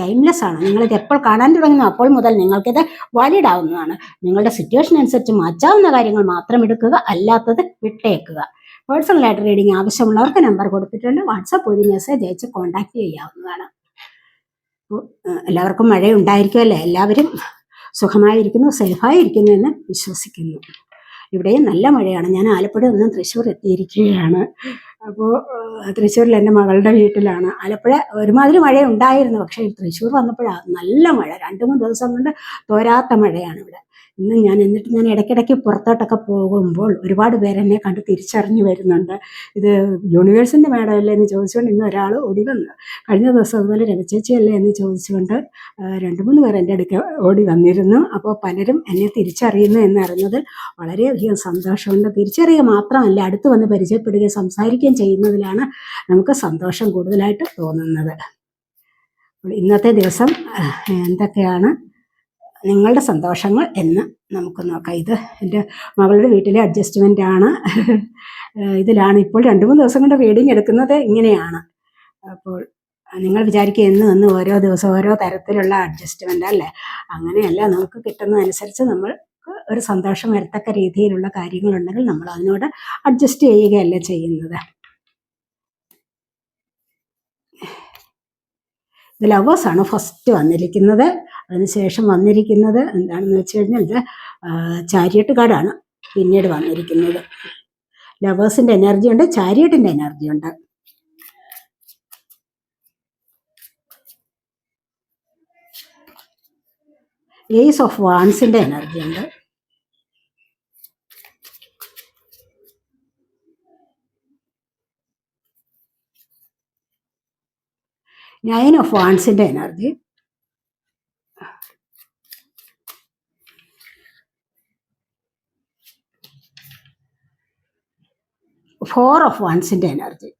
Timeless ആണ്. നിങ്ങളിത് എപ്പോൾ കാണാൻ തുടങ്ങുന്നു അപ്പോൾ മുതൽ നിങ്ങൾക്കിത് വാലിഡ് ആവുന്നതാണ്. നിങ്ങളുടെ സിറ്റുവേഷൻ അനുസരിച്ച് മാറ്റാവുന്ന കാര്യങ്ങൾ മാത്രം എടുക്കുക അല്ലാത്തത് വിട്ടേക്കുക. പേഴ്സണലായിട്ട് റീഡിംഗ് ആവശ്യമുള്ളവർക്ക് നമ്പർ കൊടുത്തിട്ടുണ്ട്. വാട്സപ്പ് ഒരു മെസ്സേജ് അയച്ച് കോൺടാക്ട് ചെയ്യാവുന്നതാണ്. എല്ലാവർക്കും മഴ ഉണ്ടായിരിക്കുമല്ലേ എല്ലാവരും സുഖമായിരിക്കുന്നു സേഫായിരിക്കുന്നു എന്ന് വിശ്വസിക്കുന്നു. ഇവിടെയും നല്ല മഴയാണ്. ഞാൻ ആലപ്പുഴ നിന്നും തൃശ്ശൂർ എത്തിയിരിക്കുകയാണ്. അപ്പോൾ തൃശ്ശൂരിൽ എന്റെ മകളുടെ വീട്ടിലാണ്. ആലപ്പുഴ ഒരുമാതിരി മഴ ഉണ്ടായിരുന്നു പക്ഷേ തൃശ്ശൂർ വന്നപ്പോഴാണ് നല്ല മഴ. രണ്ട് മൂന്ന് ദിവസം കൊണ്ട് തോരാത്ത മഴയാണ് ഇവിടെ. ഇന്ന് ഞാൻ എന്നിട്ട് ഞാൻ ഇടയ്ക്കിടയ്ക്ക് പുറത്തോട്ടൊക്കെ പോകുമ്പോൾ ഒരുപാട് പേരെന്നെ കണ്ട് തിരിച്ചറിഞ്ഞു വരുന്നുണ്ട്. ഇത് യൂണിവേഴ്സിന്റെ മേഡമല്ലേ എന്ന് ചോദിച്ചുകൊണ്ട് ഇന്ന് ഒരാൾ ഓടി വന്നു കഴിഞ്ഞ ദിവസം അതുപോലെ രമചേച്ചിയല്ലേ എന്ന് ചോദിച്ചുകൊണ്ട് രണ്ട് മൂന്ന് പേർ എന്റെ അടുക്ക ഓടി വന്നിരുന്നു. അപ്പോൾ പലരും എന്നെ തിരിച്ചറിയുന്നു എന്നറിഞ്ഞതിൽ വളരെയധികം സന്തോഷമുണ്ട്. തിരിച്ചറിയുക മാത്രമല്ല അടുത്ത് വന്ന് പരിചയപ്പെടുകയും സംസാരിക്കുകയും ചെയ്യുന്നതിലാണ് നമുക്ക് സന്തോഷം കൂടുതലായിട്ട് തോന്നുന്നത്. ഇന്നത്തെ ദിവസം എന്തൊക്കെയാണ് നിങ്ങളുടെ സന്തോഷങ്ങൾ എന്ന് നമുക്ക് നോക്കാം. ഇത് എന്റെ മകളുടെ വീട്ടിലെ അഡ്ജസ്റ്റ്മെന്റ് ആണ്. ഇതിലാണ് ഇപ്പോൾ രണ്ട് മൂന്ന് ദിവസം കൊണ്ട് റീഡിങ് എടുക്കുന്നത് ഇങ്ങനെയാണ്. അപ്പോൾ നിങ്ങൾ വിചാരിക്കുക എന്ന് എന്ന് ഓരോ ദിവസം ഓരോ തരത്തിലുള്ള അഡ്ജസ്റ്റ്മെന്റ് അല്ലേ? അങ്ങനെയല്ല നമുക്ക് കിട്ടുന്നതനുസരിച്ച് നമ്മൾ ഒരു സന്തോഷം വരത്തക്ക രീതിയിലുള്ള കാര്യങ്ങളുണ്ടെങ്കിൽ നമ്മൾ അതിനോട് അഡ്ജസ്റ്റ് ചെയ്യുകയല്ല ചെയ്യുന്നത്. ഇത് ലവേഴ്സ് ആണ് ഫസ്റ്റ് വന്നിരിക്കുന്നത്. അതിനുശേഷം വന്നിരിക്കുന്നത് എന്താണെന്ന് വെച്ച് കഴിഞ്ഞാൽ ഇത് കാർഡാണ് പിന്നീട് വന്നിരിക്കുന്നത്. ലവേഴ്സിന്റെ എനർജി ഉണ്ട് ചാരിയട്ടിന്റെ എനർജി ഉണ്ട്. ഏസ് ഓഫ് വാൻസിന്റെ എനർജി ഉണ്ട്. നയൻ ഓഫ് വാൺസിന്റെ എനർജി ഫോർ ഓഫ് വാൻസിന്റെ എനർജി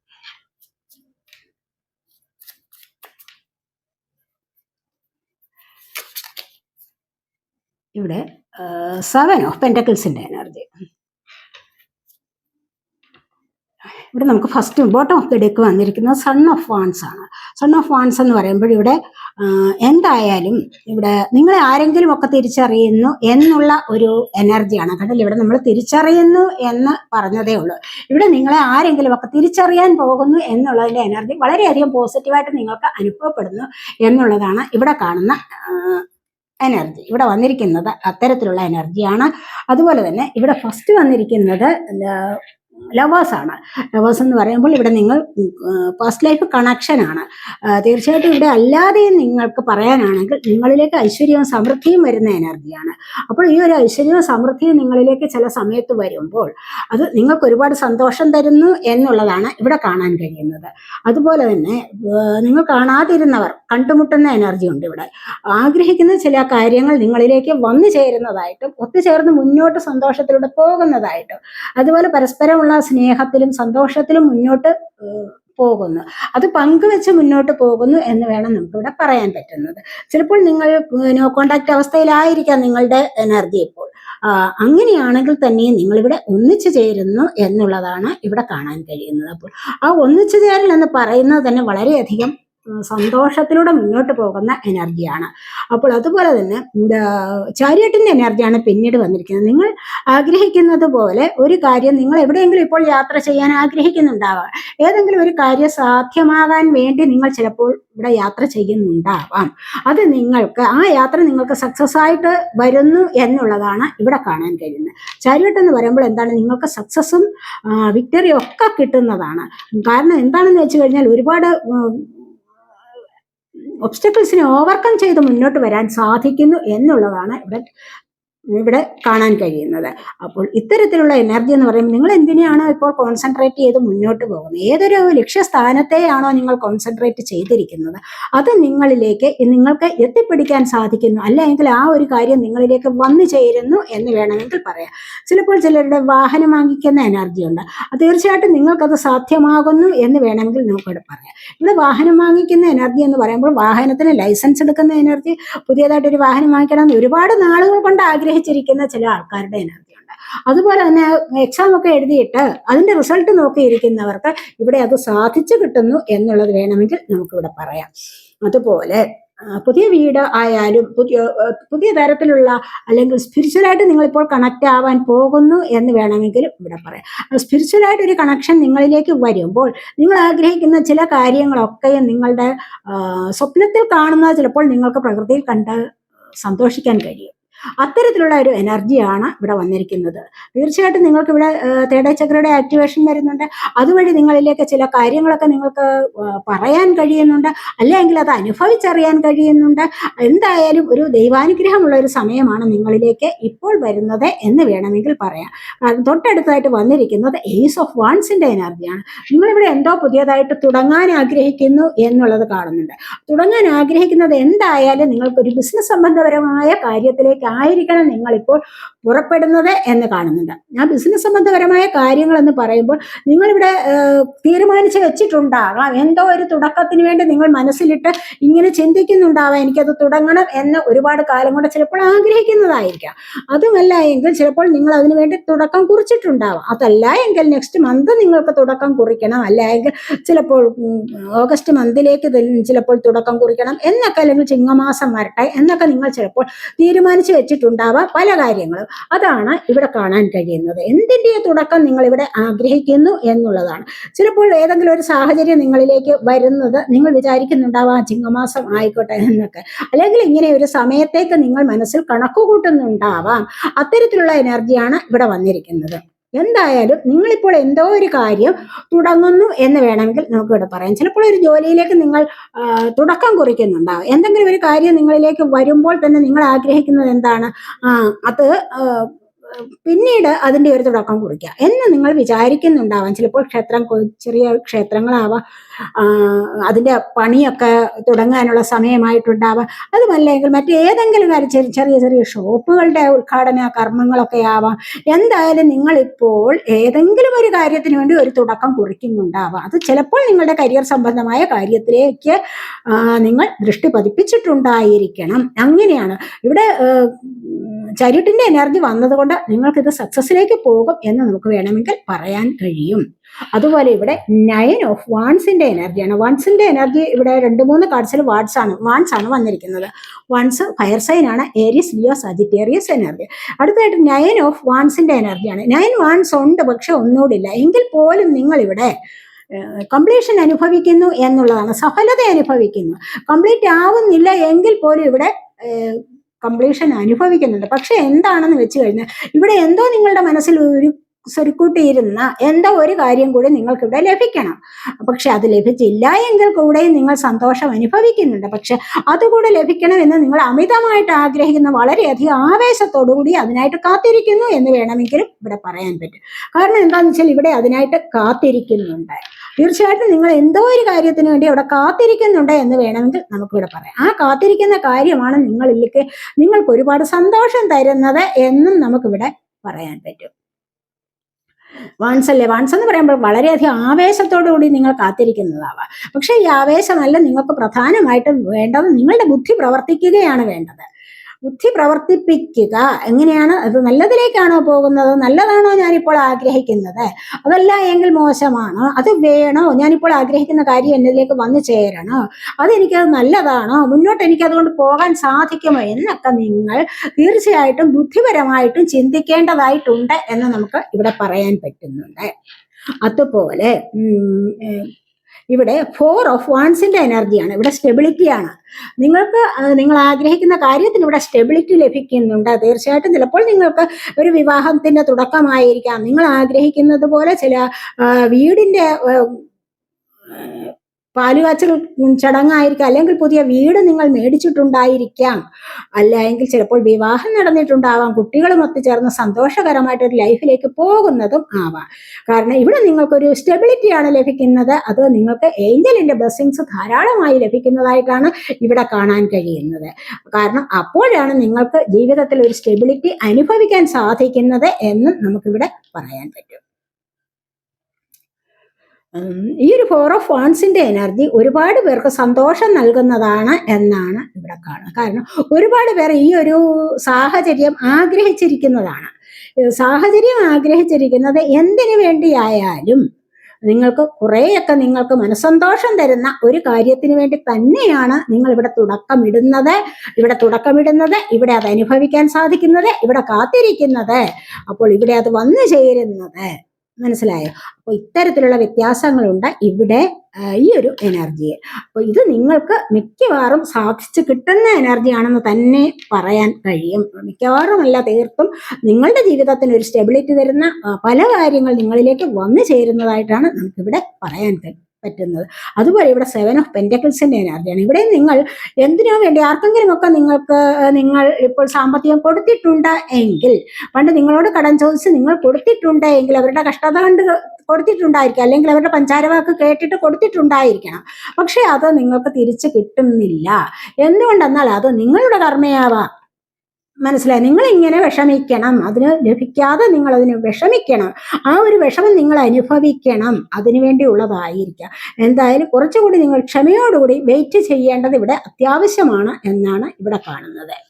ഇവിടെ സെവൻ ഓഫ് പെന്റക്കിൾസിന്റെ എനർജി ഇവിടെ നമുക്ക് first bottom of the deck വന്നിരിക്കുന്നത് സൺ ഓഫ് വാൻസ് ആണ്. സൺ ഓഫ് വാൻസ് എന്ന് പറയുമ്പോൾ ഇവിടെ എന്തായാലും ഇവിടെ നിങ്ങളെ ആരെങ്കിലും ഒക്കെ തിരിച്ചറിയുന്നു എന്നുള്ള ഒരു എനർജിയാണ് കണ്ടില്ല? ഇവിടെ നമ്മൾ തിരിച്ചറിയുന്നു എന്ന് പറഞ്ഞതേ ഉള്ളൂ. ഇവിടെ നിങ്ങളെ ആരെങ്കിലും ഒക്കെ തിരിച്ചറിയാൻ പോകുന്നു എന്നുള്ളതിന്റെ എനർജി വളരെയധികം പോസിറ്റീവായിട്ട് നിങ്ങൾക്ക് അനുഭവപ്പെടുന്നു എന്നുള്ളതാണ് ഇവിടെ കാണുന്ന എനർജി ഇവിടെ വന്നിരിക്കുന്നത് അത്തരത്തിലുള്ള എനർജിയാണ് അതുപോലെ തന്നെ ഇവിടെ ഫസ്റ്റ് വന്നിരിക്കുന്നത് ലവേഴ്സ് ആണ് ലവേഴ്സ് എന്ന് പറയുമ്പോൾ ഇവിടെ നിങ്ങൾ ഫസ്റ്റ് ലൈഫ് കണക്ഷനാണ് തീർച്ചയായിട്ടും ഇവിടെ അല്ലാതെയും നിങ്ങൾക്ക് പറയാനാണെങ്കിൽ നിങ്ങളിലേക്ക് ഐശ്വര്യവും സമൃദ്ധിയും വരുന്ന എനർജിയാണ് അപ്പോൾ ഈ ഒരു ഐശ്വര്യവും സമൃദ്ധിയും നിങ്ങളിലേക്ക് ചില സമയത്ത് വരുമ്പോൾ അത് നിങ്ങൾക്ക് ഒരുപാട് സന്തോഷം തരുന്നു എന്നുള്ളതാണ് ഇവിടെ കാണാൻ കഴിയുന്നത്. അതുപോലെ തന്നെ നിങ്ങൾ കാണാതിരുന്നവർ കണ്ടുമുട്ടുന്ന എനർജി ഉണ്ട് ഇവിടെ. ആഗ്രഹിക്കുന്ന ചില കാര്യങ്ങൾ നിങ്ങളിലേക്ക് വന്നു ചേരുന്നതായിട്ടും ഒത്തുചേർന്ന് മുന്നോട്ട് സന്തോഷത്തിലൂടെ പോകുന്നതായിട്ടും അതുപോലെ പരസ്പരമുള്ള സ്നേഹത്തിലും സന്തോഷത്തിലും മുന്നോട്ട് പോകുന്നു. അത് പങ്കുവെച്ച് മുന്നോട്ട് പോകുന്നു എന്ന് വേണം നമുക്ക് ഇവിടെ പറയാൻ പറ്റുന്നത്. ചിലപ്പോൾ നിങ്ങൾ നോ കോണ്ടാക്ട് അവസ്ഥയിലായിരിക്കാം നിങ്ങളുടെ എനർജി ഇപ്പോൾ. അങ്ങനെയാണെങ്കിൽ തന്നെയും നിങ്ങളിവിടെ ഒന്നിച്ചു ചേരുന്നു എന്നുള്ളതാണ് ഇവിടെ കാണാൻ കഴിയുന്നത് അപ്പോൾ. ആ ഒന്നിച്ചു ചേരൽ എന്ന് പറയുന്നത് തന്നെ വളരെയധികം സന്തോഷത്തിലൂടെ മുന്നോട്ട് പോകുന്ന എനർജിയാണ് അപ്പോൾ അതുപോലെ തന്നെ ചാരിയട്ടിന്റെ എനർജിയാണ് പിന്നീട് വന്നിരിക്കുന്നത്. നിങ്ങൾ ആഗ്രഹിക്കുന്നത് പോലെ ഒരു കാര്യം നിങ്ങൾ എവിടെയെങ്കിലും ഇപ്പോൾ യാത്ര ചെയ്യാൻ ആഗ്രഹിക്കുന്നുണ്ടാവാം. ഏതെങ്കിലും ഒരു കാര്യം സാധ്യമാകാൻ വേണ്ടി നിങ്ങൾ ചിലപ്പോൾ ഇവിടെ യാത്ര ചെയ്യുന്നുണ്ടാവാം. അത് നിങ്ങൾക്ക് ആ യാത്ര നിങ്ങൾക്ക് സക്സസ് ആയിട്ട് വരുന്നു എന്നുള്ളതാണ് ഇവിടെ കാണാൻ കഴിയുന്നത്. ചാരിയട്ട് എന്ന് പറയുമ്പോൾ എന്താണ്? നിങ്ങൾക്ക് സക്സസും വിക്ടറിയും ഒക്കെ കിട്ടുന്നതാണ്. കാരണം എന്താണെന്ന് വെച്ച് കഴിഞ്ഞാൽ ഒരുപാട് ഒബ്സ്റ്റക്കിൾസിനെ ഓവർകം ചെയ്ത് മുന്നോട്ട് വരാൻ സാധിക്കുന്നു എന്നുള്ളതാണ് ഇവിടെ ഇവിടെ കാണാൻ കഴിയുന്നത്. അപ്പോൾ ഇത്തരത്തിലുള്ള എനർജി എന്ന് പറയുമ്പോൾ നിങ്ങൾ എന്തിനാണോ ഇപ്പോൾ കോൺസെൻട്രേറ്റ് ചെയ്ത് മുന്നോട്ട് പോകുന്നത്? ഏതൊരു ലക്ഷ്യസ്ഥാനത്തെയാണോ നിങ്ങൾ കോൺസെൻട്രേറ്റ് ചെയ്തിരിക്കുന്നത്? അത് നിങ്ങളിലേക്ക് നിങ്ങൾക്ക് എത്തിപ്പിടിക്കാൻ സാധിക്കുന്നു. അല്ലെങ്കിൽ ആ ഒരു കാര്യം നിങ്ങളിലേക്ക് വന്നു ചേരുന്നു എന്ന് വേണമെങ്കിൽ പറയാം. ചിലപ്പോൾ ചിലരുടെ വാഹനം വാങ്ങിക്കുന്ന എനർജി ഉണ്ട്. അത് തീർച്ചയായിട്ടും നിങ്ങൾക്കത് സാധ്യമാകുന്നു എന്ന് വേണമെങ്കിൽ നമുക്കിവിടെ പറയാം. ഇവിടെ വാഹനം വാങ്ങിക്കുന്ന എനർജി എന്ന് പറയുമ്പോൾ വാഹനത്തിന് ലൈസൻസ് എടുക്കുന്ന എനർജി പുതിയതായിട്ട് ഒരു വാഹനം വാങ്ങിക്കണം എന്ന് ഒരുപാട് നാളുകൾ കൊണ്ട് ആഗ്രഹിച്ചിരിക്കുന്ന ചില ആൾക്കാരുടെ എനർജി ഉണ്ട് അതുപോലെ തന്നെ എക്സാം ഒക്കെ എഴുതിയിട്ട് അതിന്റെ റിസൾട്ട് നോക്കിയിരിക്കുന്നവർക്ക് ഇവിടെ അത് സാധിച്ചു കിട്ടുന്നു എന്നുള്ളത് വേണമെങ്കിൽ നമുക്കിവിടെ പറയാം. അതുപോലെ പുതിയ വീട് ആയാലും പുതിയ പുതിയ തരത്തിലുള്ള അല്ലെങ്കിൽ സ്പിരിച്വലായിട്ട് നിങ്ങളിപ്പോൾ കണക്റ്റ് ആവാൻ പോകുന്നു എന്ന് വേണമെങ്കിൽ ഇവിടെ പറയാം. സ്പിരിച്വലായിട്ട് ഒരു കണക്ഷൻ നിങ്ങളിലേക്ക് വരുമ്പോൾ നിങ്ങൾ ആഗ്രഹിക്കുന്ന ചില കാര്യങ്ങളൊക്കെയും നിങ്ങളുടെ സ്വപ്നത്തിൽ കാണുന്ന ചിലപ്പോൾ നിങ്ങൾക്ക് പ്രകൃതിയിൽ കണ്ട് സന്തോഷിക്കാൻ കഴിയും. അത്തരത്തിലുള്ള ഒരു എനർജിയാണ് ഇവിടെ വന്നിരിക്കുന്നത്. തീർച്ചയായിട്ടും നിങ്ങൾക്ക് ഇവിടെ തേട ചക്രയുടെ ആക്ടിവേഷൻ വരുന്നുണ്ട്. അതുവഴി നിങ്ങളിലേക്ക് ചില കാര്യങ്ങളൊക്കെ നിങ്ങൾക്ക് പറയാൻ കഴിയുന്നുണ്ട്. അല്ലെങ്കിൽ അത് അനുഭവിച്ചറിയാൻ കഴിയുന്നുണ്ട്. എന്തായാലും ഒരു ദൈവാനുഗ്രഹമുള്ള ഒരു സമയമാണ് നിങ്ങളിലേക്ക് ഇപ്പോൾ വരുന്നത് എന്ന് വേണമെങ്കിൽ പറയാം. തൊട്ടടുത്തായിട്ട് വന്നിരിക്കുന്നത് ഏസ് ഓഫ് വാൺസിന്റെ എനർജിയാണ് നിങ്ങളിവിടെ എന്തോ പുതിയതായിട്ട് തുടങ്ങാൻ ആഗ്രഹിക്കുന്നു എന്നുള്ളത് കാണുന്നുണ്ട്. തുടങ്ങാൻ ആഗ്രഹിക്കുന്നത് എന്തായാലും നിങ്ങൾക്ക് ഒരു ബിസിനസ് സംബന്ധപരമായ കാര്യത്തിലേക്കായിരിക്കണം നിങ്ങളിപ്പോൾ പുറപ്പെടുന്നത് എന്ന് കാണുന്നുണ്ട്. ഞാൻ ബിസിനസ് സംബന്ധപരമായ കാര്യങ്ങൾ എന്ന് പറയുമ്പോൾ നിങ്ങളിവിടെ തീരുമാനിച്ച് വെച്ചിട്ടുണ്ടാകാം. എന്തോ ഒരു തുടക്കത്തിന് വേണ്ടി നിങ്ങൾ മനസ്സിലിട്ട് ഇങ്ങനെ ചിന്തിക്കുന്നുണ്ടാവാം. എനിക്കത് തുടങ്ങണം എന്ന് ഒരുപാട് കാലം കൊണ്ട് ചിലപ്പോൾ ആഗ്രഹിക്കുന്നതായിരിക്കാം. അതുമല്ല എങ്കിൽ ചിലപ്പോൾ നിങ്ങൾ അതിനു വേണ്ടി തുടക്കം കുറിച്ചിട്ടുണ്ടാവാം. അതല്ല എങ്കിൽ നെക്സ്റ്റ് മന്ത് നിങ്ങൾക്ക് തുടക്കം കുറിക്കണം. അല്ല എങ്കിൽ ചിലപ്പോൾ ഓഗസ്റ്റ് മന്തിലേക്ക് ചിലപ്പോൾ തുടക്കം കുറിക്കണം എന്നൊക്കെ അല്ലെങ്കിൽ ചിങ്ങമാസം വരട്ടെ എന്നൊക്കെ നിങ്ങൾ ചിലപ്പോൾ തീരുമാനിച്ചു വെച്ചിട്ടുണ്ടാവാം പല കാര്യങ്ങളും. അതാണ് ഇവിടെ കാണാൻ കഴിയുന്നത്. എന്തിന്റെ തുടക്കം നിങ്ങൾ ഇവിടെ ആഗ്രഹിക്കുന്നു എന്നുള്ളതാണ്. ചിലപ്പോൾ ഏതെങ്കിലും ഒരു സാഹചര്യം നിങ്ങളിലേക്ക് വരുന്നത് നിങ്ങൾ വിചാരിക്കുന്നുണ്ടാവാം ചിങ്ങമാസം ആയിക്കോട്ടെ എന്നൊക്കെ. അല്ലെങ്കിൽ ഇങ്ങനെ ഒരു സമയത്തേക്ക് നിങ്ങൾ മനസ്സിൽ കണക്കുകൂട്ടുന്നുണ്ടാവാം. അത്തരത്തിലുള്ള എനർജിയാണ് ഇവിടെ വന്നിരിക്കുന്നത്. എന്തായാലും നിങ്ങളിപ്പോൾ എന്തോ ഒരു കാര്യം തുടങ്ങുന്നു എന്ന് വേണമെങ്കിൽ നമുക്ക് ഇവിടെ പറയാം. ചിലപ്പോൾ ഒരു ജോലിയിലേക്ക് നിങ്ങൾ തുടക്കം കുറിക്കുന്നുണ്ടാവും. എന്തെങ്കിലും ഒരു കാര്യം നിങ്ങളിലേക്ക് വരുമ്പോൾ തന്നെ നിങ്ങൾ ആഗ്രഹിക്കുന്നത് എന്താണ്? അത് പിന്നീട് അതിന്റെ ഒരു തുടക്കം കുറിക്കുക എന്ന് നിങ്ങൾ വിചാരിക്കുന്നുണ്ടാവാം. ചിലപ്പോൾ ക്ഷേത്രം ചെറിയ ക്ഷേത്രങ്ങളാവാം. ആ, അതിന്റെ പണിയൊക്കെ തുടങ്ങാനുള്ള സമയമായിട്ടുണ്ടാവാം. അതുമല്ലെങ്കിൽ മറ്റേതെങ്കിലും കാര്യം ചെറിയ ചെറിയ ഷോപ്പുകളുടെ ഉദ്ഘാടന കർമ്മങ്ങളൊക്കെ ആവാം. എന്തായാലും നിങ്ങൾ ഏതെങ്കിലും ഒരു കാര്യത്തിന് വേണ്ടി ഒരു തുടക്കം കുറിക്കുന്നുണ്ടാവാം. അത് ചിലപ്പോൾ നിങ്ങളുടെ കരിയർ സംബന്ധമായ കാര്യത്തിലേക്ക് നിങ്ങൾ ദൃഷ്ടി പതിപ്പിച്ചിട്ടുണ്ടായിരിക്കണം. അങ്ങനെയാണ്. ഇവിടെ ചരിട്ടിന്റെ എനർജി വന്നതുകൊണ്ട് നിങ്ങൾക്കിത് സക്സസിലേക്ക് പോകും എന്ന് നമുക്ക് വേണമെങ്കിൽ പറയാൻ കഴിയും. അതുപോലെ ഇവിടെ നയൻ ഓഫ് വാൺസിന്റെ എനർജിയാണ് വാൺസിന്റെ എനർജി ഇവിടെ രണ്ട് മൂന്ന് കാർഡ്സിൽ വാട്സ് ആണ്. വാൺസ് ആണ് വന്നിരിക്കുന്നത്. വൺസ് ഫയർ സൈൻ ആണ്. ഏരിയസ് ലിയോ സജിറ്റേറിയസ് എനർജി അടുത്തതായിട്ട് നയൻ ഓഫ് വാൺസിന്റെ എനർജിയാണ് നയൻ വാൺസ് ഉണ്ട് പക്ഷെ ഒന്നുകൂടില്ല എങ്കിൽ പോലും നിങ്ങൾ ഇവിടെ കംപ്ലീഷൻ അനുഭവിക്കുന്നു എന്നുള്ളതാണ്. സഫലത അനുഭവിക്കുന്നു. കംപ്ലീറ്റ് ആവുന്നില്ല എങ്കിൽ പോലും ഇവിടെ കംപ്ലീഷൻ അനുഭവിക്കുന്നുണ്ട്. പക്ഷെ എന്താണെന്ന് വെച്ച് കഴിഞ്ഞാൽ ഇവിടെ എന്തോ നിങ്ങളുടെ മനസ്സിൽ ഒരു സ്വരുക്കൂട്ടിയിരുന്ന എന്തോ ഒരു കാര്യം കൂടി നിങ്ങൾക്കിവിടെ ലഭിക്കണം. പക്ഷെ അത് ലഭിച്ചില്ല എങ്കിൽ കൂടെ നിങ്ങൾ സന്തോഷം അനുഭവിക്കുന്നുണ്ട്. പക്ഷെ അതുകൂടെ ലഭിക്കണമെന്ന് നിങ്ങൾ അമിതമായിട്ട് ആഗ്രഹിക്കുന്ന വളരെയധികം ആവേശത്തോടുകൂടി അതിനായിട്ട് കാത്തിരിക്കുന്നു എന്ന് വേണമെങ്കിലും ഇവിടെ പറയാൻ പറ്റും. കാരണം എന്താണെന്ന് വെച്ചാൽ ഇവിടെ അതിനായിട്ട് കാത്തിരിക്കുന്നുണ്ട്. തീർച്ചയായിട്ടും നിങ്ങൾ എന്തോ ഒരു കാര്യത്തിന് വേണ്ടി അവിടെ കാത്തിരിക്കുന്നുണ്ട് എന്ന് വേണമെങ്കിൽ നമുക്കിവിടെ പറയാം. ആ കാത്തിരിക്കുന്ന കാര്യമാണ് നിങ്ങളിലേക്ക് നിങ്ങൾക്ക് ഒരുപാട് സന്തോഷം തരുന്നത് എന്നും നമുക്കിവിടെ പറയാൻ പറ്റും. വൺസ് അല്ലേ വാൺസ് എന്ന് പറയുമ്പോൾ വളരെയധികം ആവേശത്തോടു കൂടി നിങ്ങൾ കാത്തിരിക്കുന്നതാവാം. പക്ഷേ ഈ ആവേശമല്ല നിങ്ങൾക്ക് പ്രധാനമായിട്ടും വേണ്ടത് നിങ്ങളുടെ ബുദ്ധി പ്രവർത്തിക്കുകയാണ് വേണ്ടത്. ബുദ്ധി പ്രവർത്തിപ്പിക്കുക. എങ്ങനെയാണ്? അത് നല്ലതിലേക്കാണോ പോകുന്നത്? നല്ലതാണോ ഞാനിപ്പോൾ ആഗ്രഹിക്കുന്നത്? അതല്ല എങ്കിൽ മോശമാണോ? അത് വേണോ? ഞാനിപ്പോൾ ആഗ്രഹിക്കുന്ന കാര്യം എന്നതിലേക്ക് വന്നു ചേരണോ. അതെനിക്കത് നല്ലതാണോ? മുന്നോട്ട് എനിക്ക് അതുകൊണ്ട് പോകാൻ സാധിക്കുമോ? എന്നൊക്കെ നിങ്ങൾ തീർച്ചയായിട്ടും ബുദ്ധിപരമായിട്ടും ചിന്തിക്കേണ്ടതായിട്ടുണ്ട് എന്ന് നമുക്ക് ഇവിടെ പറയാൻ പറ്റുന്നുണ്ട്. അതുപോലെ ഇവിടെ ഫോർ ഓഫ് വാൺസിന്റെ എനർജിയാണ് ഇവിടെ സ്റ്റെബിലിറ്റിയാണ് നിങ്ങൾക്ക് നിങ്ങൾ ആഗ്രഹിക്കുന്ന കാര്യത്തിന് ഇവിടെ സ്റ്റെബിലിറ്റി ലഭിക്കുന്നുണ്ട്. തീർച്ചയായിട്ടും ചിലപ്പോൾ നിങ്ങൾക്ക് ഒരു വിവാഹത്തിന്റെ തുടക്കമായിരിക്കാം. നിങ്ങൾ ആഗ്രഹിക്കുന്നത് പോലെ ചില വീടിന്റെ പാലുകാച്ചൽ ചടങ്ങായിരിക്കാം. അല്ലെങ്കിൽ പുതിയ വീട് നിങ്ങൾ മേടിച്ചിട്ടുണ്ടായിരിക്കാം. അല്ലെങ്കിൽ ചിലപ്പോൾ വിവാഹം നടന്നിട്ടുണ്ടാവാം. കുട്ടികളും ഒത്തുചേർന്ന് സന്തോഷകരമായിട്ടൊരു ലൈഫിലേക്ക് പോകുന്നതും ആവാം. കാരണം ഇവിടെ നിങ്ങൾക്കൊരു സ്റ്റെബിലിറ്റിയാണ് ലഭിക്കുന്നത്. അത് നിങ്ങൾക്ക് ഏഞ്ചലിന്റെ ബ്ലെസ്സിങ്സ് ധാരാളമായി ലഭിക്കുന്നതായിട്ടാണ് ഇവിടെ കാണാൻ കഴിയുന്നത്. കാരണം അപ്പോഴാണ് നിങ്ങൾക്ക് ജീവിതത്തിൽ ഒരു സ്റ്റെബിലിറ്റി അനുഭവിക്കാൻ സാധിക്കുന്നത് എന്ന് നമുക്കിവിടെ പറയാൻ പറ്റും. ഈ ഒരു ഫോർ ഓഫ് വാൺസിന്റെ എനർജി ഒരുപാട് പേർക്ക് സന്തോഷം നൽകുന്നതാണ് എന്നാണ് ഇവിടെ കാണുന്നത്. കാരണം ഒരുപാട് പേർ ഈ ഒരു സാഹചര്യം ആഗ്രഹിച്ചിരിക്കുന്നതാണ്. സാഹചര്യം ആഗ്രഹിച്ചിരിക്കുന്നത് എന്തിനു വേണ്ടിയായാലും നിങ്ങൾക്ക് കുറേയൊക്കെ നിങ്ങൾക്ക് മനസ്സന്തോഷം തരുന്ന ഒരു കാര്യത്തിന് വേണ്ടി തന്നെയാണ് നിങ്ങൾ ഇവിടെ തുടക്കമിടുന്നത്. ഇവിടെ തുടക്കമിടുന്നത് ഇവിടെ അത് അനുഭവിക്കാൻ സാധിക്കുന്നത് ഇവിടെ കാത്തിരിക്കുന്നത്. അപ്പോൾ ഇവിടെ അത് വന്നു ചേരുന്നത്. മനസ്സിലായോ? അപ്പോൾ ഇത്തരത്തിലുള്ള വ്യത്യാസങ്ങളുണ്ട് ഇവിടെ ഈ ഒരു എനർജിയെ അപ്പോൾ ഇത് നിങ്ങൾക്ക് മിക്കവാറും സാധിച്ചു കിട്ടുന്ന എനർജി ആണെന്ന് തന്നെ പറയാൻ കഴിയും. മിക്കവാറും അല്ല തീർത്തും നിങ്ങളുടെ ജീവിതത്തിന് ഒരു സ്റ്റെബിലിറ്റി തരുന്ന പല കാര്യങ്ങൾ നിങ്ങളിലേക്ക് വന്നു ചേരുന്നതായിട്ടാണ് നമുക്കിവിടെ പറയാൻ പ- പറ്റുന്നത്. അതുപോലെ ഇവിടെ സെവൻ ഓഫ് പെന്റക്കിൾസിന്റെ എനർജിയാണ് ഇവിടെ നിങ്ങൾ എന്തിനോ വേണ്ടി ആർക്കെങ്കിലും ഒക്കെ നിങ്ങൾക്ക് നിങ്ങൾ ഇപ്പോൾ സാമ്പത്തികം കൊടുത്തിട്ടുണ്ട് എങ്കിൽ പണ്ട് നിങ്ങളോട് കടം ചോദിച്ച് നിങ്ങൾ കൊടുത്തിട്ടുണ്ട് എങ്കിൽ അവരുടെ കഷ്ടത കണ്ട് കൊടുത്തിട്ടുണ്ടായിരിക്കാം. അല്ലെങ്കിൽ അവരുടെ പഞ്ചാരവാക്ക് കേട്ടിട്ട് കൊടുത്തിട്ടുണ്ടായിരിക്കണം. പക്ഷെ അത് നിങ്ങൾക്ക് തിരിച്ച് കിട്ടുന്നില്ല. എന്തുകൊണ്ടെന്നാൽ അത് നിങ്ങളുടെ കർമ്മയാവാം. മനസ്സിലായി? നിങ്ങൾ ഇങ്ങനെ വിഷമിക്കണം. അതിന് ലഭിക്കാതെ നിങ്ങൾ അതിന് വിഷമിക്കണം. ആ ഒരു വിഷമം നിങ്ങൾ അനുഭവിക്കണം. അതിനു വേണ്ടിയുള്ളതായിരിക്കാം. എന്തായാലും കുറച്ചുകൂടി നിങ്ങൾ ക്ഷമയോടുകൂടി വെയിറ്റ് ചെയ്യേണ്ടത് ഇവിടെ അത്യാവശ്യമാണ് എന്നാണ് ഇവിടെ കാണുന്നത്.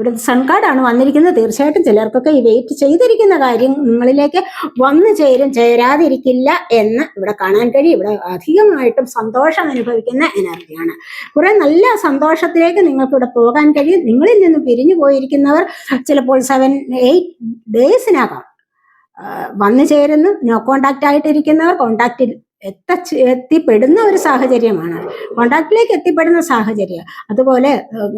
ഇവിടെ സൺ കാർഡാണ് വന്നിരിക്കുന്നത്. തീർച്ചയായിട്ടും ചിലർക്കൊക്കെ ഈ വെയിറ്റ് ചെയ്തിരിക്കുന്ന കാര്യം നിങ്ങളിലേക്ക് വന്നു ചേരും. ചേരാതിരിക്കില്ല എന്ന് ഇവിടെ കാണാൻ കഴിയും. ഇവിടെ അധികമായിട്ടും സന്തോഷം അനുഭവിക്കുന്ന എനർജിയാണ് കുറെ നല്ല സന്തോഷത്തിലേക്ക് നിങ്ങൾക്ക് ഇവിടെ പോകാൻ കഴിയും. നിങ്ങളിൽ നിന്ന് പിരിഞ്ഞു പോയിരിക്കുന്നവർ ചിലപ്പോൾ സെവൻ എയ്റ്റ് ഡേയ്സിനകം വന്നു ചേരുന്നു. നോ കോണ്ടാക്റ്റ് ആയിട്ടിരിക്കുന്നവർ കോണ്ടാക്റ്റിൽ എത്ത എത്തിപ്പെടുന്ന ഒരു സാഹചര്യമാണ്. കോണ്ടാക്റ്റിലേക്ക് എത്തിപ്പെടുന്ന സാഹചര്യം. അതുപോലെ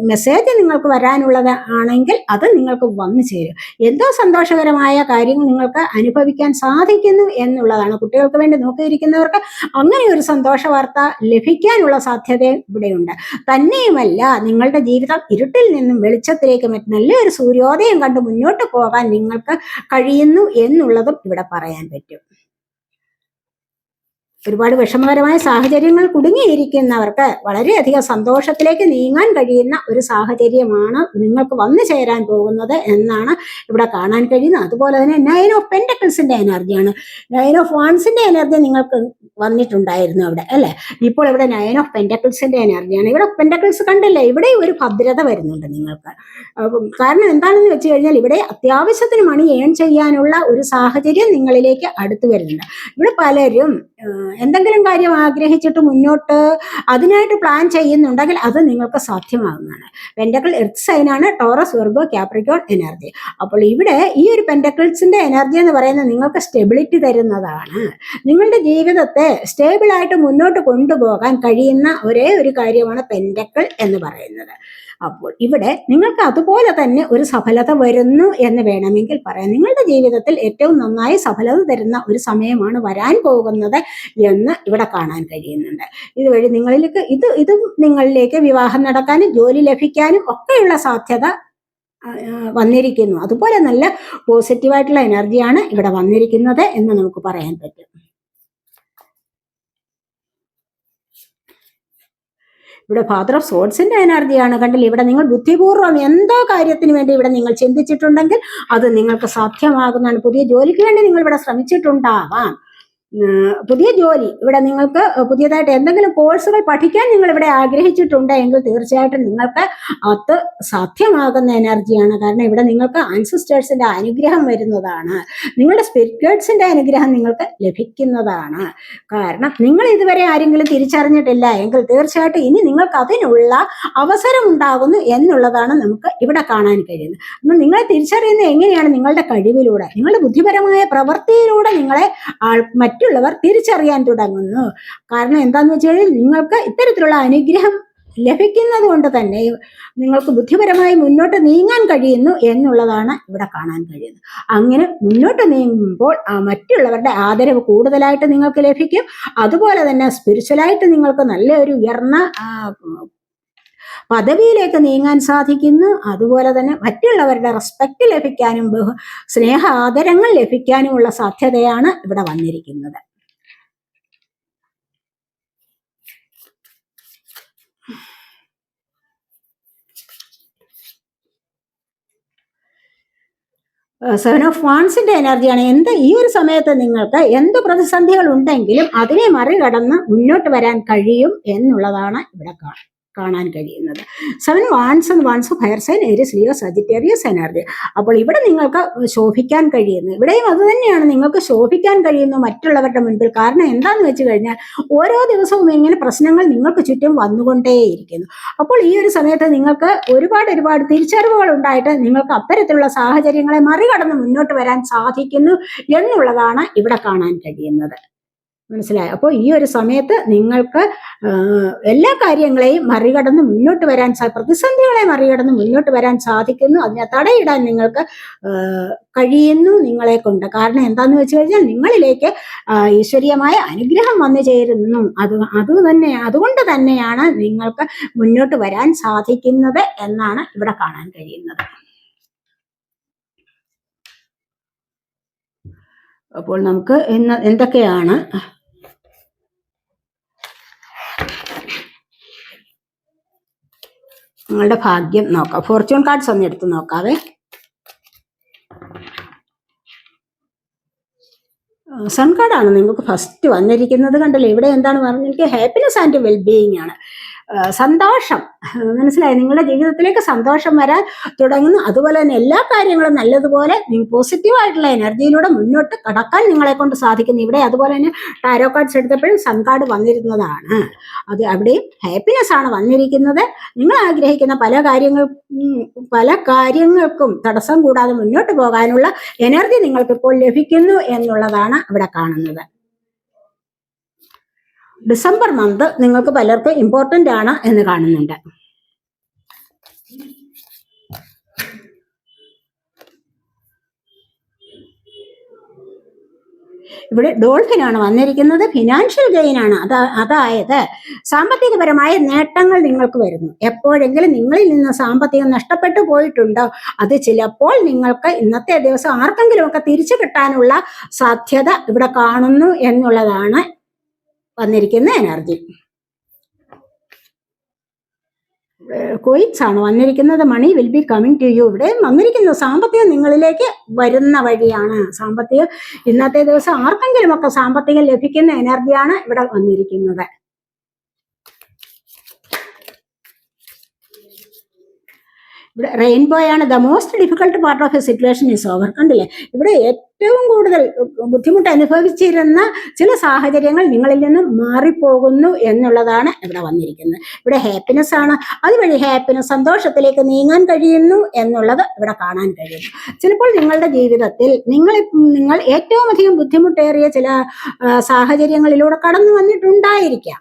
മെസ്സേജ് നിങ്ങൾക്ക് വരാനുള്ളത് ആണെങ്കിൽ അത് നിങ്ങൾക്ക് വന്നു ചേരും. എന്തോ സന്തോഷകരമായ കാര്യങ്ങൾ നിങ്ങൾക്ക് അനുഭവിക്കാൻ സാധിക്കുന്നു എന്നുള്ളതാണ്. കുട്ടികൾക്ക് വേണ്ടി നോക്കിയിരിക്കുന്നവർക്ക് അങ്ങനെ ഒരു സന്തോഷ വാർത്ത ലഭിക്കാനുള്ള സാധ്യതയും ഇവിടെയുണ്ട്. തന്നെയുമല്ല നിങ്ങളുടെ ജീവിതം ഇരുട്ടിൽ നിന്നും വെളിച്ചത്തിലേക്ക് മറ്റ് നല്ലൊരു സൂര്യോദയം കണ്ട് മുന്നോട്ട് പോകാൻ നിങ്ങൾക്ക് കഴിയുന്നു എന്നുള്ളതും ഇവിടെ പറയാൻ പറ്റും. ഒരുപാട് വിഷമകരമായ സാഹചര്യങ്ങൾ കുടുങ്ങിയിരിക്കുന്നവർക്ക് വളരെയധികം സന്തോഷത്തിലേക്ക് നീങ്ങാൻ കഴിയുന്ന ഒരു സാഹചര്യമാണ് നിങ്ങൾക്ക് വന്നു ചേരാൻ പോകുന്നത് എന്നാണ് ഇവിടെ കാണാൻ കഴിയുന്നത്. അതുപോലെ തന്നെ നയൻ ഓഫ് പെന്റക്കിൾസിന്റെ എനർജിയാണ് നയൻ ഓഫ് വാൺസിന്റെ എനർജി നിങ്ങൾക്ക് വന്നിട്ടുണ്ടായിരുന്നു അവിടെ അല്ലെ? ഇപ്പോൾ ഇവിടെ നയൻ ഓഫ് പെന്റക്കിൾസിന്റെ എനർജിയാണ് ഇവിടെ പെന്റക്കിൾസ് കണ്ടില്ലേ? ഇവിടെ ഒരു ഭദ്രത വരുന്നുണ്ട് നിങ്ങൾക്ക്. കാരണം എന്താണെന്ന് വെച്ച് കഴിഞ്ഞാൽ ഇവിടെ അത്യാവശ്യത്തിന് മണി ഏൺ ചെയ്യാനുള്ള ഒരു സാഹചര്യം നിങ്ങളിലേക്ക് അടുത്തു വരുന്നുണ്ട്. ഇവിടെ പലരും എന്തെങ്കിലും കാര്യം ആഗ്രഹിച്ചിട്ട് മുന്നോട്ട് അതിനായിട്ട് പ്ലാൻ ചെയ്യുന്നുണ്ടെങ്കിൽ അത് നിങ്ങൾക്ക് സാധ്യമാകുന്നതാണ് പെൻഡക്കിൾ എർത്ത് സൈനാണ് ടോറസ് വെർഗോ ക്യാപ്രിക്കോൺ എനർജി അപ്പോൾ ഇവിടെ ഈ ഒരു പെൻഡക്കിൾസിന്റെ എനർജി എന്ന് പറയുന്നത് നിങ്ങൾക്ക് സ്റ്റെബിലിറ്റി തരുന്നതാണ്. നിങ്ങളുടെ ജീവിതത്തെ സ്റ്റേബിളായിട്ട് മുന്നോട്ട് കൊണ്ടുപോകാൻ കഴിയുന്ന ഒരേ ഒരു കാര്യമാണ് പെൻഡക്കിൾ എന്ന് പറയുന്നത്. അപ്പോൾ ഇവിടെ നിങ്ങൾക്ക് അതുപോലെ തന്നെ ഒരു സഫലത വരുന്നു എന്ന് വേണമെങ്കിൽ പറയാം. നിങ്ങളുടെ ജീവിതത്തിൽ ഏറ്റവും നന്നായി സഫലത തരുന്ന ഒരു സമയമാണ് വരാൻ പോകുന്നത് എന്ന് ഇവിടെ കാണാൻ കഴിയുന്നുണ്ട്. ഇതുവഴി നിങ്ങളിലേക്ക് ഇത് ഇതും നിങ്ങളിലേക്ക് വിവാഹം നടക്കാനും ജോലി ലഭിക്കാനും ഒക്കെയുള്ള സാധ്യത വന്നിരിക്കുന്നു. അതുപോലെ നല്ല പോസിറ്റീവായിട്ടുള്ള എനർജിയാണ് ഇവിടെ വന്നിരിക്കുന്നത് എന്ന് നമുക്ക് പറയാൻ പറ്റും. ഇവിടെ ഫാദർ ഓഫ് സോഡ്സിന്റെ എനർജിയാണ് കണ്ടില്ല? ഇവിടെ നിങ്ങൾ ബുദ്ധിപൂർവം എന്തോ കാര്യത്തിന് വേണ്ടി ഇവിടെ നിങ്ങൾ ചിന്തിച്ചിട്ടുണ്ടെങ്കിൽ അത് നിങ്ങൾക്ക് സാധ്യമാകുന്നതാണ്. പുതിയ ജോലിക്ക് വേണ്ടി നിങ്ങൾ ഇവിടെ ശ്രമിച്ചിട്ടുണ്ടാവാം. പുതിയ ജോലി. ഇവിടെ നിങ്ങൾക്ക് പുതിയതായിട്ട് എന്തെങ്കിലും കോഴ്സുകൾ പഠിക്കാൻ നിങ്ങൾ ഇവിടെ ആഗ്രഹിച്ചിട്ടുണ്ട് എങ്കിൽ തീർച്ചയായിട്ടും നിങ്ങൾക്ക് അത് സാധ്യമാകുന്ന എനർജിയാണ്. കാരണം ഇവിടെ നിങ്ങൾക്ക് ആൻസിസ്റ്റേഴ്സിന്റെ അനുഗ്രഹം വരുന്നതാണ്. നിങ്ങളുടെ സ്പിരിറ്റ് അനുഗ്രഹം നിങ്ങൾക്ക് ലഭിക്കുന്നതാണ്. കാരണം നിങ്ങൾ ഇതുവരെ ആരെങ്കിലും തിരിച്ചറിഞ്ഞിട്ടില്ല എങ്കിൽ തീർച്ചയായിട്ടും ഇനി നിങ്ങൾക്ക് അതിനുള്ള അവസരം ഉണ്ടാകുന്നു എന്നുള്ളതാണ് നമുക്ക് ഇവിടെ കാണാൻ കഴിയുന്നത്. അപ്പം നിങ്ങളെ തിരിച്ചറിയുന്നത് എങ്ങനെയാണ് നിങ്ങളുടെ കഴിവിലൂടെ? നിങ്ങളുടെ ബുദ്ധിപരമായ പ്രവൃത്തിയിലൂടെ നിങ്ങളെ ആൾ മറ്റുള്ളവർ തിരിച്ചറിയാൻ തുടങ്ങുന്നു. കാരണം എന്താന്ന് വെച്ച് കഴിഞ്ഞാൽ നിങ്ങൾക്ക് ഇത്തരത്തിലുള്ള അനുഗ്രഹം ലഭിക്കുന്നത് കൊണ്ട് തന്നെ നിങ്ങൾക്ക് ബുദ്ധിപരമായി മുന്നോട്ട് നീങ്ങാൻ കഴിയുന്നു എന്നുള്ളതാണ് ഇവിടെ കാണാൻ കഴിയുന്നത്. അങ്ങനെ മുന്നോട്ട് നീങ്ങുമ്പോൾ മറ്റുള്ളവരുടെ ആദരവ് കൂടുതലായിട്ട് നിങ്ങൾക്ക് ലഭിക്കും. അതുപോലെ തന്നെ സ്പിരിച്വലായിട്ട് നിങ്ങൾക്ക് നല്ല ഒരു ഉയർന്ന പദവിയിലേക്ക് നീങ്ങാൻ സാധിക്കുന്നു. അതുപോലെ തന്നെ മറ്റുള്ളവരുടെ റെസ്പെക്ട് ലഭിക്കാനും ബഹു സ്നേഹ ആദരങ്ങൾ ലഭിക്കാനുമുള്ള സാധ്യതയാണ് ഇവിടെ വന്നിരിക്കുന്നത്. സെവൻ ഓഫ് വാൺസിന്റെ എനർജിയാണ് എന്ത് ഈ ഒരു സമയത്ത് നിങ്ങൾക്ക് എന്ത് പ്രതിസന്ധികൾ ഉണ്ടെങ്കിലും അതിനെ മറികടന്ന് മുന്നോട്ട് വരാൻ കഴിയും എന്നുള്ളതാണ് ഇവിടെ കാ- കാണാൻ കഴിയുന്നത്. Seven wands wands fire sign Aries Leo Sagittarius energy അപ്പോൾ ഇവിടെ നിങ്ങൾക്ക് ശോഭിക്കാൻ കഴിയുന്നു. ഇവിടെയും അത് തന്നെയാണ്. നിങ്ങൾക്ക് ശോഭിക്കാൻ കഴിയുന്നു മറ്റുള്ളവരുടെ മുൻപിൽ. കാരണം എന്താന്ന് വെച്ച് കഴിഞ്ഞാൽ ഓരോ ദിവസവും ഇങ്ങനെ പ്രശ്നങ്ങൾ നിങ്ങൾക്ക് ചുറ്റും വന്നുകൊണ്ടേയിരിക്കുന്നു. അപ്പോൾ ഈ ഒരു സമയത്ത് നിങ്ങൾക്ക് ഒരുപാട് ഒരുപാട് തിരിച്ചറിവുകൾ ഉണ്ടായിട്ട് നിങ്ങൾക്ക് അത്തരത്തിലുള്ള സാഹചര്യങ്ങളെ മറികടന്ന് മുന്നോട്ട് വരാൻ സാധിക്കുന്നു എന്നുള്ളതാണ് ഇവിടെ കാണാൻ കഴിയുന്നത്. മനസ്സിലായോ. അപ്പോൾ ഈ ഒരു സമയത്ത് നിങ്ങൾക്ക് എല്ലാ കാര്യങ്ങളെയും മറികടന്ന് മുന്നോട്ട് വരാൻ സാ പ്രതിസന്ധികളെ മറികടന്ന് മുന്നോട്ട് വരാൻ സാധിക്കുന്നു. അതിനെ തടയിടാൻ നിങ്ങൾക്ക് കഴിയുന്നു നിങ്ങളെ കൊണ്ട്. കാരണം എന്താന്ന് വെച്ച് കഴിഞ്ഞാൽ നിങ്ങളിലേക്ക് ഈശ്വരീയമായ അനുഗ്രഹം വന്നു ചേരുന്നു. അത് അത് തന്നെ അതുകൊണ്ട് തന്നെയാണ് നിങ്ങൾക്ക് മുന്നോട്ട് വരാൻ സാധിക്കുന്നത് എന്നാണ് ഇവിടെ കാണാൻ കഴിയുന്നത്. അപ്പോൾ നമുക്ക് ഇന്ന് എന്തൊക്കെയാണ്? നിങ്ങളുടെ ഭാഗ്യം നോക്കാം. ഫോർച്യൂൺ കാർഡ്സ് ഒന്ന് എടുത്ത് നോക്കാവേ. സൺ കാർഡാണ് നിങ്ങൾക്ക് ഫസ്റ്റ് വന്നിരിക്കുന്നത്. കണ്ടല്ലോ? ഇവിടെ എന്താണ് പറഞ്ഞിരിക്കുക ഹാപ്പിനെസ് ആൻഡ് വെൽബീയിങ് ആണ്. സന്തോഷം. മനസ്സിലായി? നിങ്ങളുടെ ജീവിതത്തിലേക്ക് സന്തോഷം വരാൻ തുടങ്ങുന്നു. അതുപോലെ തന്നെ എല്ലാ കാര്യങ്ങളും നല്ലതുപോലെ നിങ്ങൾ പോസിറ്റീവായിട്ടുള്ള എനർജിയിലൂടെ മുന്നോട്ട് കടക്കാൻ നിങ്ങളെ കൊണ്ട് സാധിക്കുന്നു. ഇവിടെ അതുപോലെ തന്നെ ടാരോ കാർഡ്സ് എടുത്തപ്പോഴും സൺ കാർഡ് വന്നിരുന്നതാണ്. അത് അവിടെയും ഹാപ്പിനെസ് ആണ് വന്നിരിക്കുന്നത്. നിങ്ങൾ ആഗ്രഹിക്കുന്ന പല കാര്യങ്ങൾ പല കാര്യങ്ങൾക്കും തടസ്സം കൂടാതെ മുന്നോട്ട് പോകാനുള്ള എനർജി നിങ്ങൾക്ക് ഇപ്പോൾ ലഭിക്കുന്നു എന്നുള്ളതാണ് ഇവിടെ കാണുന്നത്. ഡിസംബർ മന്ത് നിങ്ങൾക്ക് പലർക്കും ഇമ്പോർട്ടന്റ് ആണ് എന്ന് കാണുന്നുണ്ട്. ഇവിടെ ഡോൾഫിനാണ് വന്നിരിക്കുന്നത് ഫിനാൻഷ്യൽ ഗെയിൻ ആണ്. അതാ അതായത് സാമ്പത്തികപരമായ നേട്ടങ്ങൾ നിങ്ങൾക്ക് വരുന്നു. എപ്പോഴെങ്കിലും നിങ്ങളിൽ നിന്ന് സാമ്പത്തികം നഷ്ടപ്പെട്ടു പോയിട്ടുണ്ടോ? അത് ചിലപ്പോൾ നിങ്ങൾക്ക് ഇന്നത്തെ ദിവസം ആർക്കെങ്കിലുമൊക്കെ തിരിച്ചു കിട്ടാനുള്ള സാധ്യത ഇവിടെ കാണുന്നു എന്നുള്ളതാണ് വന്നിരിക്കുന്ന എനർജി. കോയിൻസ് ആണ് വന്നിരിക്കുന്നത്. Money will be coming to you. ഇവിടെ വന്നിരിക്കുന്ന. സാമ്പത്തികം നിങ്ങളിലേക്ക് വരുന്ന വഴിയാണ്. സാമ്പത്തികം ഇന്നത്തെ ദിവസം ആർക്കെങ്കിലും ഒക്കെ സാമ്പത്തികം ലഭിക്കുന്ന എനർജിയാണ് ഇവിടെ വന്നിരിക്കുന്നത്. ഇവിടെ റെയിൻബോ ആണ് the most difficult part of a situation is over കണ്ടില്ലേ? ഇവിടെ ഏറ്റവും കൂടുതൽ ബുദ്ധിമുട്ട് അനുഭവിച്ചിരുന്ന ചില സാഹചര്യങ്ങൾ നിങ്ങളിൽ നിന്ന് മാറിപ്പോകുന്നു എന്നുള്ളതാണ് ഇവിടെ വന്നിരിക്കുന്നത്. ഇവിടെ ഹാപ്പിനെസ് ആണ്. അതുവഴി ഹാപ്പിനെസ് സന്തോഷത്തിലേക്ക് നീങ്ങാൻ കഴിയുന്നു എന്നുള്ളത് ഇവിടെ കാണാൻ കഴിയുന്നു. ചിലപ്പോൾ നിങ്ങളുടെ ജീവിതത്തിൽ നിങ്ങൾ നിങ്ങൾ ഏറ്റവും അധികം ബുദ്ധിമുട്ടേറിയ ചില സാഹചര്യങ്ങളിലൂടെ കടന്നു വന്നിട്ടുണ്ടായിരിക്കാം.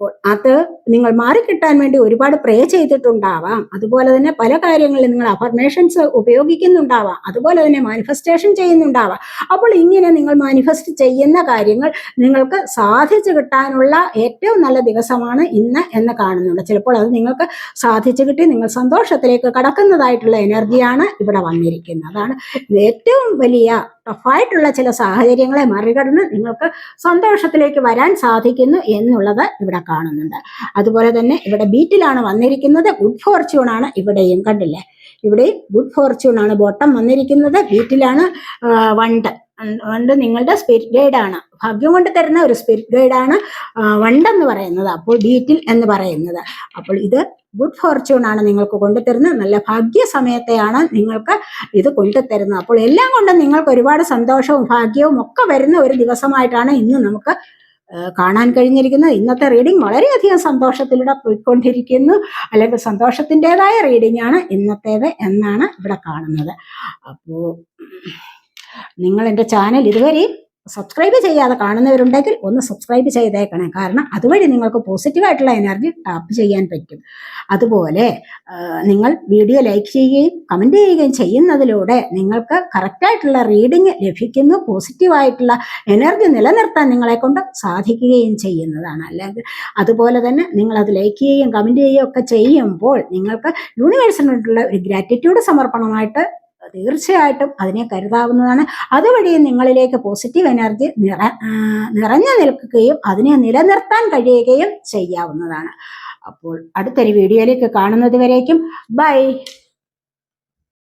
അപ്പോൾ അത് നിങ്ങൾ മാറിക്കിട്ടാൻ വേണ്ടി ഒരുപാട് പ്രേ ചെയ്തിട്ടുണ്ടാവാം. അതുപോലെ തന്നെ പല കാര്യങ്ങളിൽ നിങ്ങൾ അഫർമേഷൻസ് ഉപയോഗിക്കുന്നുണ്ടാവാം. അതുപോലെ തന്നെ മാനിഫെസ്റ്റേഷൻ ചെയ്യുന്നുണ്ടാവാം. അപ്പോൾ ഇങ്ങനെ നിങ്ങൾ മാനിഫെസ്റ്റ് ചെയ്യുന്ന കാര്യങ്ങൾ നിങ്ങൾക്ക് സാധിച്ചു കിട്ടാനുള്ള ഏറ്റവും നല്ല ദിവസമാണ് ഇന്ന് എന്ന് കാണുന്നുണ്ട്. ചിലപ്പോൾ അത് നിങ്ങൾക്ക് സാധിച്ചു കിട്ടി നിങ്ങൾ സന്തോഷത്തിലേക്ക് കടക്കുന്നതായിട്ടുള്ള എനർജിയാണ് ഇവിടെ വന്നിരിക്കുന്നത്. അതാണ് ഏറ്റവും വലിയ ടഫായിട്ടുള്ള ചില സാഹചര്യങ്ങളെ മറികടന്ന് നിങ്ങൾക്ക് സന്തോഷത്തിലേക്ക് വരാൻ സാധിക്കുന്നു എന്നുള്ളത് ഇവിടെ കാണുന്നുണ്ട്. അതുപോലെ തന്നെ ഇവിടെ ബീറ്റിലാണ് വന്നിരിക്കുന്നത്. ഗുഡ് ഫോർച്യൂൺ ആണ് ഇവിടെയും കണ്ടില്ലേ? ഇവിടെയും ഗുഡ് ഫോർച്യൂൺ ആണ്. ബോട്ടം വന്നിരിക്കുന്നത്. ബീറ്റിലാണ് വണ്ട്. വണ്ട് നിങ്ങളുടെ സ്പിരിറ്റ് ഗൈഡാണ് ഭാഗ്യം കൊണ്ട് തരുന്ന ഒരു സ്പിരിറ്റ് ഗൈഡാണ് വണ്ട് എന്ന് പറയുന്നത്. അപ്പോൾ ഡീറ്റിൽ എന്ന് പറയുന്നത്. അപ്പോൾ ഇത് ഗുഡ് ഫോർച്യൂൺ ആണ് നിങ്ങൾക്ക് കൊണ്ടുതരുന്നത് നല്ല ഭാഗ്യ സമയത്തെയാണ് നിങ്ങൾക്ക് ഇത് കൊണ്ടുതരുന്നത് അപ്പോൾ എല്ലാം കൊണ്ടും നിങ്ങൾക്ക് ഒരുപാട് സന്തോഷവും ഭാഗ്യവും ഒക്കെ വരുന്ന ഒരു ദിവസമായിട്ടാണ് ഇന്ന് നമുക്ക് കാണാൻ കഴിഞ്ഞിരിക്കുന്നത്. ഇന്നത്തെ റീഡിംഗ് വളരെയധികം സന്തോഷത്തിലൂടെ പോയിക്കൊണ്ടിരിക്കുന്നു. അല്ലെങ്കിൽ സന്തോഷത്തിന്റെതായ റീഡിംഗ് ആണ് ഇന്നത്തേത് എന്നാണ് ഇവിടെ കാണുന്നത്. അപ്പോൾ നിങ്ങൾ എന്റെ ചാനൽ ഇതുവരെയും സബ്സ്ക്രൈബ് ചെയ്യാതെ കാണുന്നവരുണ്ടെങ്കിൽ ഒന്ന് സബ്സ്ക്രൈബ് ചെയ്തേക്കണേ. കാരണം അതുവഴി നിങ്ങൾക്ക് പോസിറ്റീവായിട്ടുള്ള എനർജി ടാപ്പ് ചെയ്യാൻ പറ്റും. അതുപോലെ നിങ്ങൾ വീഡിയോ ലൈക്ക് ചെയ്യുകയും കമന്റ് ചെയ്യുകയും ചെയ്യുന്നതിലൂടെ നിങ്ങൾക്ക് കറക്റ്റായിട്ടുള്ള റീഡിങ് ലഭിക്കുന്നു. പോസിറ്റീവായിട്ടുള്ള എനർജി നിലനിർത്താൻ നിങ്ങളെ കൊണ്ട് സാധിക്കുകയും ചെയ്യുന്നതാണ്. അല്ലെങ്കിൽ അതുപോലെ തന്നെ നിങ്ങൾ അത് ലൈക്ക് ചെയ്യുകയും കമന്റ് ചെയ്യുകയും ഒക്കെ ചെയ്യുമ്പോൾ നിങ്ങൾക്ക് യൂണിവേഴ്സിനോടുള്ള ഒരു ഗ്രാറ്റിറ്റ്യൂഡ് സമർപ്പണമായിട്ട് തീർച്ചയായിട്ടും അതിനെ കരുതാവുന്നതാണ്. അതുവഴി നിങ്ങളിലേക്ക് പോസിറ്റീവ് എനർജി നിറ നിറഞ്ഞു നിൽക്കുകയും അതിനെ നിലനിർത്താൻ കഴിയുകയും ചെയ്യാവുന്നതാണ്. അപ്പോൾ അടുത്തൊരു വീഡിയോയിലേക്ക് കാണുന്നത് വരേക്കും. ബൈ